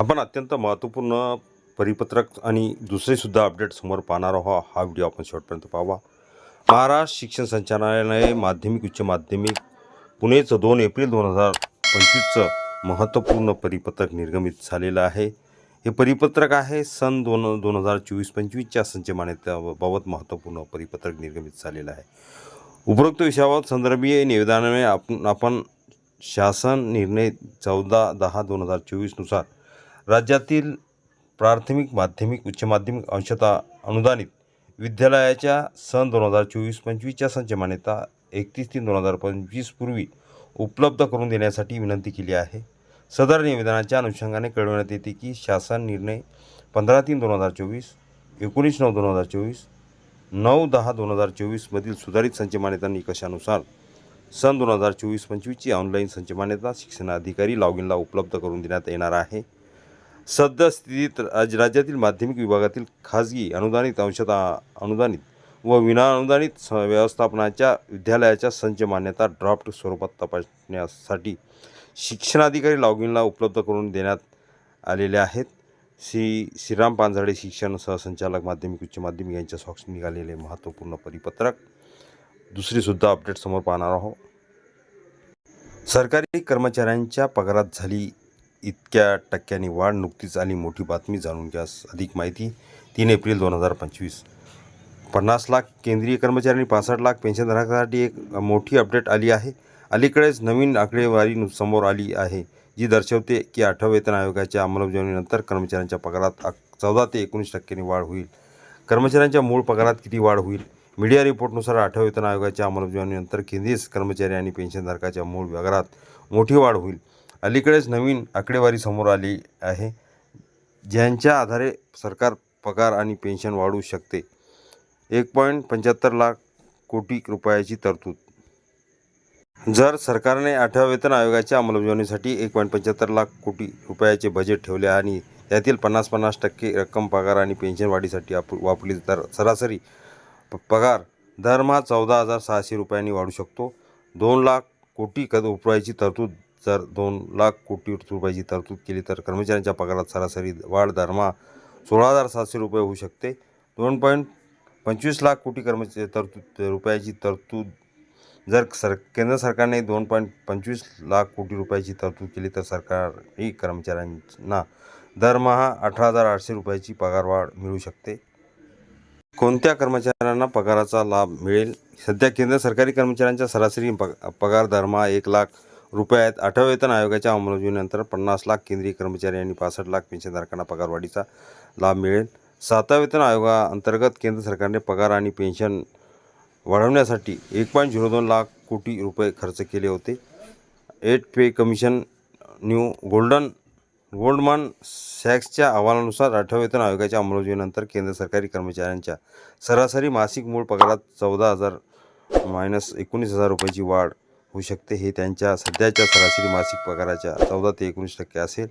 आपण अत्यंत महत्त्वपूर्ण परिपत्रक आणि दुसरेसुद्धा अपडेट समोर पाहणार आहोत. हा व्हिडिओ आपण शेवटपर्यंत पाहावा. महाराष्ट्र शिक्षण संचालनालय माध्यमिक उच्च माध्यमिक पुणेचं दोन एप्रिल दोन हजार पंचवीसचं महत्त्वपूर्ण परिपत्रक निर्गमित झालेलं आहे. हे परिपत्रक आहे सन दोन दोन हजार चोवीस पंचवीसच्या संच मान्यतेबाबत महत्त्वपूर्ण परिपत्रक निर्गमित झालेलं आहे. उपरोक्त विषयावर संदर्भीय निवेदनाने आपण आपण शासन निर्णय चौदा दहा दोन हजार चोवीसनुसार राज्यातील प्राथमिक माध्यमिक उच्च माध्यमिक अंशता अनुदानित विद्यालयाच्या सन दोन हजार चोवीस पंचवीसच्या संच मान्यता एकतीस तीन दोन हजार पंचवीसपूर्वी उपलब्ध करून देण्यासाठी विनंती केली आहे. सदर निवेदनाच्या अनुषंगाने कळवण्यात येते की शासन निर्णय पंधरा तीन दोन हजार चोवीस एकोणीस नऊ दोन हजार चोवीस नऊ दहा दोन हजार चोवीसमधील सुधारित संच मान्यता निकषानुसार सन दोन हजार चोवीस पंचवीसची ऑनलाईन संच मान्यता शिक्षणाधिकारी लॉगिनला उपलब्ध करून देण्यात येणार आहे. सद्यस्थितीत राज राज्यातील माध्यमिक विभागातील खाजगी अनुदानित अंशतः अनुदानित व विनाअनुदानित स व्यवस्थापनाच्या विद्यालयाच्या संच मान्यता ड्राफ्ट स्वरूपात तपासण्यासाठी शिक्षणाधिकारी लॉगिनला उपलब्ध करून देण्यात आलेले आहेत. श्री श्रीराम पांझाडे शिक्षण सहसंचालक माध्यमिक उच्च माध्यमिक यांच्या स्वाक्ष निघालेले महत्त्वपूर्ण परिपत्रक. दुसरीसुद्धा अपडेट समोर पाहणार आहोत. सरकारी कर्मचाऱ्यांच्या पगारात झाली इतक्या टक्क्यांनी वाढ नुकतीच आली. मोठी बातमी जाणून घ्या. अधिक माहिती तीन एप्रिल दोन हजार पंचवीस. पन्नास लाख केंद्रीय कर्मचारी आणि पासष्ट लाख पेन्शनधारकांसाठी एक मोठी अपडेट आली आहे. अलीकडेच नवीन आकडेवारी समोर आली आहे जी दर्शवते की आठव्या वेतन आयोगाच्या अंमलबजावणीनंतर कर्मचाऱ्यांच्या पगारात चौदा ते एकोणीस टक्क्यांनी वाढ होईल. कर्मचाऱ्यांच्या मूळ पगारात किती वाढ होईल? मीडिया रिपोर्टनुसार आठव्या वेतन आयोगाच्या अंमलबजावणीनंतर केंद्रीय कर्मचारी आणि पेन्शनधारकाच्या मूळ पगारात मोठी वाढ होईल. अलीकडेच नवीन आकडेवारी समोर आली आहे ज्यांच्या आधारे सरकार पगार आणि पेन्शन वाढू शकते. एक पॉईंट पंच्याहत्तर लाख कोटी रुपयाची तरतूद. जर सरकारने आठव्या वेतन आयोगाच्या अंमलबजावणीसाठी एक पॉईंट पंच्याहत्तर लाख कोटी रुपयाचे बजेट ठेवले आणि त्यातील पन्नास पन्नास टक्के रक्कम पगार आणि पेन्शन वाढीसाठी आप वापरली तर सरासरी प पगार दरमहा चौदा हजार सहाशे रुपयांनी वाढू शकतो. दोन लाख कोटी कद रुपयाची तरतूद जर दोन लाख कोटी रुपयाची तरतूद केली तर कर्मचाऱ्यांच्या पगारात सरासरी वाढ दरमहा सोळा हजार सातशे रुपये होऊ शकते. दोन पॉईंट पंचवीस लाख कोटी कर्मचारी तरतूद रुपयाची तरतूद जर सर केंद्र सरकारने दोन पॉईंट पंचवीस लाख कोटी रुपयाची तरतूद केली तर सरकारी कर्मचाऱ्यांना दरमहा अठरा हजार आठशे रुपयाची पगारवाढ मिळू शकते. कोणत्या कर्मचाऱ्यांना पगाराचा लाभ मिळेल? सध्या केंद्र सरकारी कर्मचाऱ्यांच्या सरासरी पग पगार दरमहा एक लाख रुपयात आहेत आठव्या वेतन आयोगाच्या अंमलबजावणीनंतर पन्नास लाख केंद्रीय कर्मचारी आणि पासष्ट लाख पेन्शनधारकांना पगारवाढीचा लाभ मिळेल. सातव्या वेतन आयोगाअंतर्गत केंद्र सरकारने पगार आणि पेन्शन वाढवण्यासाठी एक पॉईंट झिरो दोन लाख कोटी रुपये खर्च केले होते. Eight pay commission new golden Goldman सॅक्सच्या अहवालानुसार आठव्या वेतन आयोगाच्या अंमलबजावणीनंतर केंद्र सरकारी कर्मचाऱ्यांच्या सरासरी मासिक मूळ पगारात चौदा हजार मायनस एकोणीस हजार रुपयाची वाढ होऊ शकते. हे त्यांच्या सध्याच्या सरासरी मासिक पगाराच्या चौदा ते एकोणीस टक्के असेल.